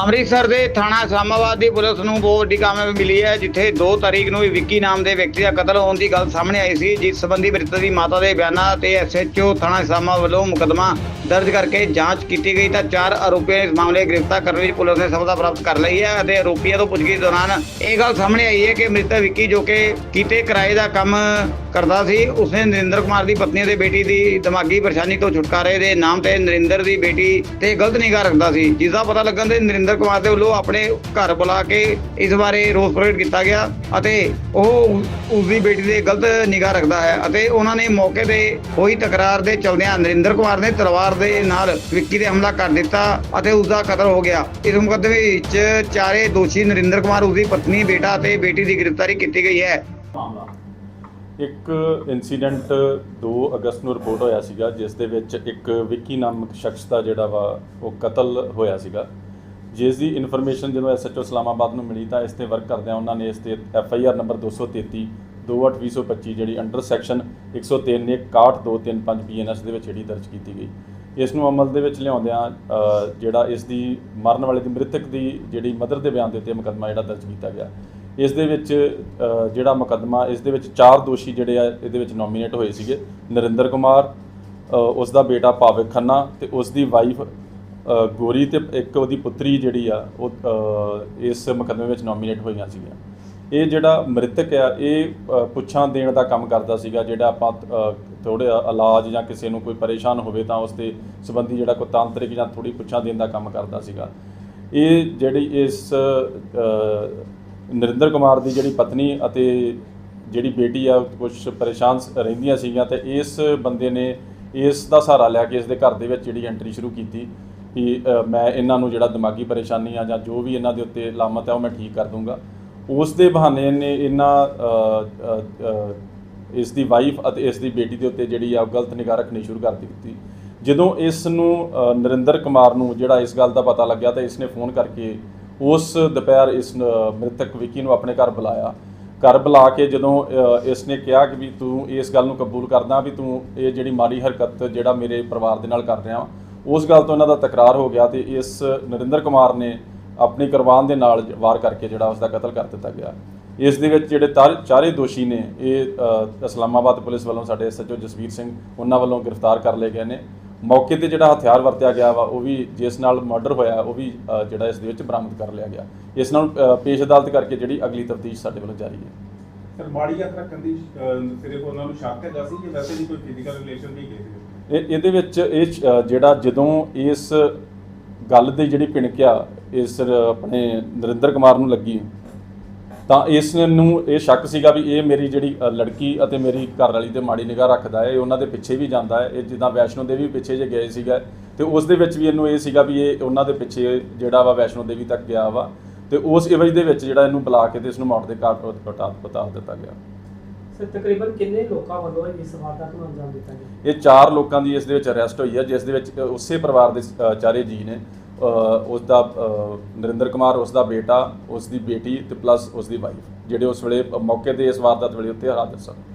ਅੰਮ੍ਰਿਤਸਰ ਦੇ ਥਾਣਾ ਇਸਲਾਮਾਬਾਦ ਦੀ ਪੁਲਿਸ ਨੂੰ ਬਹੁਤ ਵੱਡੀ ਕਾਮਯਾਬੀ ਮਿਲੀ ਹੈ, ਜਿੱਥੇ 2 ਤਾਰੀਖ ਨੂੰ ਹੀ ਵਿੱਕੀ ਨਾਮ ਦੇ ਵਿਅਕਤੀ ਦਾ ਕਤਲ ਹੋਣ ਦੀ ਗੱਲ ਸਾਹਮਣੇ ਆਈ ਸੀ, ਜਿਸ ਸੰਬੰਧੀ ਮ੍ਰਿਤਕ ਦੀ ਮਾਤਾ ਦੇ ਬਿਆਨਾਂ ਤੇ ਐਸਐਚਓ ਥਾਣਾ ਇਸਲਾਮਾਬਾਦ ਵੱਲੋਂ ਮੁਕੱਦਮਾ ਦਰਜ ਕਰਕੇ ਜਾਂਚ ਕੀਤੀ ਗਈ। ਤਾਂ ਚਾਰ ਆਰੋਪੀਆਂ ਇਸ ਮਾਮਲੇ ਗ੍ਰਿਫਤਾਰ ਕਰਨ ਵਿੱਚ ਪੁਲਿਸ ਨੇ ਸਫਲਤਾ ਪ੍ਰਾਪਤ ਕਰ ਲਈ ਹੈ ਅਤੇ ਆਰੋਪੀਆਂ ਤੋਂ ਪੁੱਛਗਿੱਛ ਦੌਰਾਨ ਇਹ ਗੱਲ ਸਾਹਮਣੇ ਆਈ ਹੈ ਕਿ ਮ੍ਰਿਤਕ ਵਿੱਕੀ ਜੋ ਕਿ ਕੀਤੇ ਕਿਰਾਏ ਦਾ ਕੰਮ ਕਰਦਾ ਸੀ, ਉਸਨੇ ਨਰਿੰਦਰ ਕੁਮਾਰ ਦੀ ਪਤਨੀ ਅਤੇ ਬੇਟੀ ਦੀ ਦਿਮਾਗੀ ਪਰੇਸ਼ਾਨੀ ਤੋਂ ਛੁਟਕਾਰੇ ਦੇ ਨਾਮ ਤੇ ਨਰਿੰਦਰ ਦੀ ਬੇਟੀ ਤੇ ਗਲਤ ਨਿਗਾਹ ਰੱਖਦਾ ਸੀ। ਜਿਸ ਦਾ ਪਤਾ ਲੱਗਣ ਤੇ ਨਰਿੰਦਰ ਕੁਮਾਰ ਦੇ ਵੱਲੋਂ ਆਪਣੇ ਘਰ ਬੁਲਾ ਕੇ ਇਸ ਬਾਰੇ ਰੋਸ ਪ੍ਰਗਟ ਕੀਤਾ ਗਿਆ ਅਤੇ ਉਹ ਉਸ ਦੀ ਬੇਟੀ ਦੇ ਗਲਤ ਨਿਗਾਹ ਰੱਖਦਾ ਹੈ ਅਤੇ ਉਹਨਾਂ ਨੇ ਮੌਕੇ ਤੇ ਹੋਈ ਤਕਰਾਰ ਦੇ ਚਲਦਿਆਂ ਨਰਿੰਦਰ ਕੁਮਾਰ ਨੇ ਤਲਵਾਰ ਦੇ ਨਾਲ ਵਿੱਕੀ ਤੇ ਹਮਲਾ ਕਰ ਦਿੱਤਾ ਅਤੇ ਉਸ ਦਾ ਕਤਲ ਹੋ ਗਿਆ। ਇਸ ਮੁਕੱਦਮੇ ਵਿੱਚ ਚਾਰੇ ਦੋਸ਼ੀ ਨਰਿੰਦਰ ਕੁਮਾਰ, ਉਸ ਦੀ ਪਤਨੀ, ਬੇਟਾ ਅਤੇ ਬੇਟੀ ਦੀ ਗ੍ਰਿਫਤਾਰੀ ਕੀਤੀ ਗਈ ਹੈ। ਇੱਕ ਇਨਸੀਡੈਂਟ 2 ਅਗਸਤ ਨੂੰ ਰਿਪੋਰਟ ਹੋਇਆ ਸੀਗਾ, ਜਿਸ ਦੇ ਵਿੱਚ ਇੱਕ ਵਿੱਕੀ ਨਾਮਕ ਸ਼ਖਸ ਦਾ ਜਿਹੜਾ ਵਾ ਉਹ ਕਤਲ ਹੋਇਆ ਸੀਗਾ। ਜਿਸ ਦੀ ਇਨਫੋਰਮੇਸ਼ਨ ਜਦੋਂ ਐਸਐਚਓ ਇਸਲਾਮਾਬਾਦ ਨੂੰ ਮਿਲੀ ਤਾਂ ਇਸ ਤੇ ਵਰਕ ਕਰਦਿਆਂ ਉਹਨਾਂ ਨੇ ਇਸ ਤੇ ਐਫਆਈਆਰ ਨੰਬਰ 233 28225 ਜਿਹੜੀ ਅੰਡਰ ਸੈਕਸ਼ਨ 103 ਨੇ 61235 ਬੀਐਨਐਸ ਦੇ ਵਿੱਚ ਜਿਹੜੀ ਦਰਜ ਕੀਤੀ ਗਈ। ਇਸ ਨੂੰ ਅਮਲ ਦੇ ਵਿੱਚ ਲਿਆਉਂਦਿਆਂ ਜਿਹੜਾ ਇਸ ਦੀ ਮਰਨ ਵਾਲੇ ਦੀ ਮ੍ਰਿਤਕ ਦੀ ਜਿਹੜੀ ਮਦਰ ਦੇ ਬਿਆਨ ਦੇ ਉੱਤੇ ਮੁਕੱਦਮਾ ਜਿਹੜਾ ਦਰਜ ਕੀਤਾ ਗਿਆ। ਇਸ ਦੇ ਵਿੱਚ ਜਿਹੜਾ ਮੁਕੱਦਮਾ ਇਸ ਦੇ ਵਿੱਚ ਚਾਰ ਦੋਸ਼ੀ ਜਿਹੜੇ ਆ ਇਹਦੇ ਵਿੱਚ ਨੋਮੀਨੇਟ ਹੋਏ ਸੀਗੇ। ਨਰਿੰਦਰ ਕੁਮਾਰ ਅ, ਉਸ ਦਾ ਬੇਟਾ ਪਾਵਕ ਖੰਨਾ ਤੇ ਉਸ ਦੀ ਵਾਈਫ ਗੋਰੀ ਤੇ ਇੱਕ ਉਹਦੀ ਪੁੱਤਰੀ ਜਿਹੜੀ ਆ, ਉਹ ਇਸ ਮੁਕੱਦਮੇ ਵਿੱਚ ਨੋਮੀਨੇਟ ਹੋਈਆਂ ਸੀਗੀਆਂ। ਇਹ ਜਿਹੜਾ ਮ੍ਰਿਤਕ ਆ, ਇਹ ਪੁੱਛਾਂ ਦੇਣ ਦਾ ਕੰਮ ਕਰਦਾ ਸੀਗਾ, ਜਿਹੜਾ ਆਪਾਂ ਥੋੜੇ ਇਲਾਜ ਜਾਂ ਕਿਸੇ ਨੂੰ ਕੋਈ ਪਰੇਸ਼ਾਨ ਹੋਵੇ ਤਾਂ ਉਸ ਦੇ ਸੰਬੰਧੀ ਜਿਹੜਾ ਕੋਈ ਤਾਂਤਰਿਕ ਜਾਂ ਥੋੜੀ ਪੁੱਛਾਂ ਦੇਣ ਦਾ ਕੰਮ ਕਰਦਾ ਸੀਗਾ। ਇਹ ਜਿਹੜੀ ਇਸ ਨਰਿੰਦਰ ਕੁਮਾਰ ਦੀ ਜਿਹੜੀ ਪਤਨੀ ਅਤੇ ਜਿਹੜੀ ਬੇਟੀ ਆ ਕੁਝ ਪਰੇਸ਼ਾਨ ਸ- ਰਹਿੰਦੀਆਂ ਸੀਗੀਆਂ ਤੇ ਇਸ ਬੰਦੇ ਨੇ ਇਸ ਦਾ ਸਹਾਰਾ ਲਿਆ ਕੇ ਇਸ ਦੇ ਘਰ ਦੇ ਵਿੱਚ ਜਿਹੜੀ ਐਂਟਰੀ ਸ਼ੁਰੂ ਕੀਤੀ। ਕਿ ਮੈਂ ਇਹਨਾਂ ਨੂੰ ਜਿਹੜਾ ਦਿਮਾਗੀ ਪਰੇਸ਼ਾਨੀ ਆ ਜਾਂ ਜੋ ਵੀ ਇਹਨਾਂ ਦੇ ਉੱਤੇ ਲਾਮਤ ਹੈ ਉਹ ਮੈਂ ਠੀਕ ਕਰ ਦੂੰਗਾ। ਉਸ ਦੇ ਬਹਾਨੇ ਨੇ ਇਹਨਾਂ ਇਸ ਦੀ ਵਾਈਫ ਅਤੇ ਇਸ ਦੀ ਬੇਟੀ ਦੇ ਉੱਤੇ ਜਿਹੜੀ ਆ ਉਹ ਗਲਤ ਨਿਗਾਹ ਰੱਖਣੀ ਸ਼ੁਰੂ ਕਰ ਦਿੱਤੀ। ਜਦੋਂ ਇਸ ਨੂੰ ਨਰਿੰਦਰ ਕੁਮਾਰ ਨੂੰ ਜਿਹੜਾ ਇਸ ਗੱਲ ਦਾ ਪਤਾ ਲੱਗਿਆ ਤਾਂ ਇਸ ਨੇ ਫੋਨ ਕਰਕੇ ਉਸ ਦੁਪਹਿਰ ਇਸ ਮ੍ਰਿਤਕ ਵਿੱਕੀ ਨੂੰ ਆਪਣੇ ਘਰ ਬੁਲਾਇਆ। ਘਰ ਬੁਲਾ ਕੇ ਜਦੋਂ ਇਸ ਨੇ ਕਿਹਾ ਕਿ ਵੀ ਤੂੰ ਇਸ ਗੱਲ ਨੂੰ ਕਬੂਲ ਕਰਦਾ ਵੀ ਤੂੰ ਇਹ ਜਿਹੜੀ ਮਾੜੀ ਹਰਕਤ ਜਿਹੜਾ ਮੇਰੇ ਪਰਿਵਾਰ ਦੇ ਨਾਲ ਕਰ ਰਿਹਾ ਵਾਂ, ਉਸ ਗੱਲ ਤੋਂ ਇਹਨਾਂ ਦਾ ਤਕਰਾਰ ਹੋ ਗਿਆ ਤੇ ਇਸ ਨਰਿੰਦਰ ਕੁਮਾਰ ਨੇ ਆਪਣੀ ਕੁਰਬਾਨ ਦੇ ਨਾਲ ਵਾਰ ਕਰਕੇ ਜਿਹੜਾ ਉਸ ਦਾ ਕਤਲ ਕਰ ਦਿੱਤਾ ਗਿਆ। ਇਸ ਦੇ ਵਿੱਚ ਜਿਹੜੇ ਤਾਰ- ਚਾਰੇ ਦੋਸ਼ੀ ਨੇ, ਇਹ ਇਸਲਾਮਾਬਾਦ ਪੁਲਿਸ ਵੱਲੋਂ ਸਾਡੇ ਐਸਐਚਓ ਜਸਵੀਰ ਸਿੰਘ, ਉਹਨਾਂ ਵੱਲੋਂ ਗ੍ਰਿਫਤਾਰ ਕਰ ਲਏ ਗਏ ਨੇ। ਮੌਕੇ ਤੇ ਜਿਹੜਾ ਹਥਿਆਰ ਵਰਤਿਆ ਗਿਆ ਵਾ, ਉਹ ਵੀ ਜਿਸ ਨਾਲ ਮਰਡਰ ਹੋਇਆ, ਉਹ ਵੀ ਜਿਹੜਾ ਇਸ ਦੇ ਵਿੱਚ ਬਰਾਮਦ ਕਰ ਲਿਆ ਗਿਆ। ਇਸ ਨਾਲ ਪੇਸ਼ ਅਦਾਲਤ ਕਰਕੇ ਜਿਹੜੀ ਅਗਲੀ ਤਫਤੀਸ਼ ਸਾਡੇ ਵੱਲੋਂ ਜਾਰੀ ਹੈ। ਸਰ, ਮਾੜੀ ਹੱਥ ਰੱਖਣ ਦੀ ਉਹਨਾਂ ਨੂੰ ਸ਼ੱਕ ਹੈਗਾ ਸੀ ਕਿ ਵੈਸੇ ਵੀ ਕੋਈ ਫਿਜ਼ੀਕਲ ਰਿਲੇਸ਼ਨ ਨਹੀਂ ਗਏ ਇਹਦੇ ਵਿੱਚ ਇਹ ਜਿਹੜਾ ਜਦੋਂ ਇਸ ਗੱਲ ਦੀ ਜਿਹੜੀ ਪਿਣਕਿਆ ਇਸ ਆਪਣੇ ਨਰਿੰਦਰ ਕੁਮਾਰ ਨੂੰ ਲੱਗੀ, ਤਾਂ ਇਸ ਨੂੰ ਇਹ ਸ਼ੱਕ ਸੀਗਾ ਵੀ ਇਹ ਮੇਰੀ ਜਿਹੜੀ ਲੜਕੀ ਅਤੇ ਮੇਰੀ ਘਰ ਵਾਲੀ ਤੇ ਮਾੜੀ ਨਿਗਾਹ ਰੱਖਦਾ ਹੈ, ਇਹ ਉਹਨਾਂ ਦੇ ਪਿੱਛੇ ਵੀ ਜਾਂਦਾ ਹੈ, ਇਹ ਜਿੱਦਾਂ ਵੈਸ਼ਨੋ ਦੇਵੀ ਪਿੱਛੇ ਜੇ ਗਏ ਸੀਗਾ, ਤੇ ਉਸ ਦੇ ਵਿੱਚ ਵੀ ਇਹਨੂੰ ਇਹ ਸੀਗਾ ਵੀ ਇਹ ਉਹਨਾਂ ਦੇ ਪਿੱਛੇ ਜਿਹੜਾ ਵਾ ਵੈਸ਼ਨੋ ਦੇਵੀ ਤੱਕ ਗਿਆ ਵਾ, ਤੇ ਉਸ ਇਵਜ ਦੇ ਵਿੱਚ ਜਿਹੜਾ ਇਹਨੂੰ ਬੁਲਾ ਕੇ ਤੇ ਇਸ ਨੂੰ ਮੌਤ ਦੇ ਘਾਟ ਬਤਾ ਦਿੱਤਾ ਗਿਆ। ਸਰ ਤਕਰੀਬਨ ਕਿੰਨੇ ਲੋਕਾਂ ਵੱਲੋਂ ਇਸ ਵਾਰਦਾਤ ਨੂੰ ਅੰਜਾਮ ਦਿੱਤਾ ਗਿਆ? ਇਹ ਚਾਰ ਲੋਕਾਂ ਦੀ ਇਸ ਦੇ ਵਿੱਚ ਅਰੈਸਟ ਹੋਈ ਹੈ ਜਿਸ ਦੇ ਵਿੱਚ ਅ, ਉਸੇ ਪਰਿਵਾਰ ਦੇ ਅ, ਚਾਰੇ ਜੀ ਨੇ ਅ, ਉਸ ਦਾ ਅ, ਨਰਿੰਦਰ ਕੁਮਾਰ ਉਸ ਦਾ ਬੇਟਾ ਉਸ ਦੀ ਬੇਟੀ ਤੇ ਪਲੱਸ ਉਸ ਦੀ ਵਾਈਫ ਜਿਹੜੇ ਉਸ ਵੇਲੇ ਮੌਕੇ ਤੇ ਇਸ ਵਾਰਦਾਤ ਵੇਲੇ ਉੱਥੇ ਹਾਜ਼ਰ ਸਨ।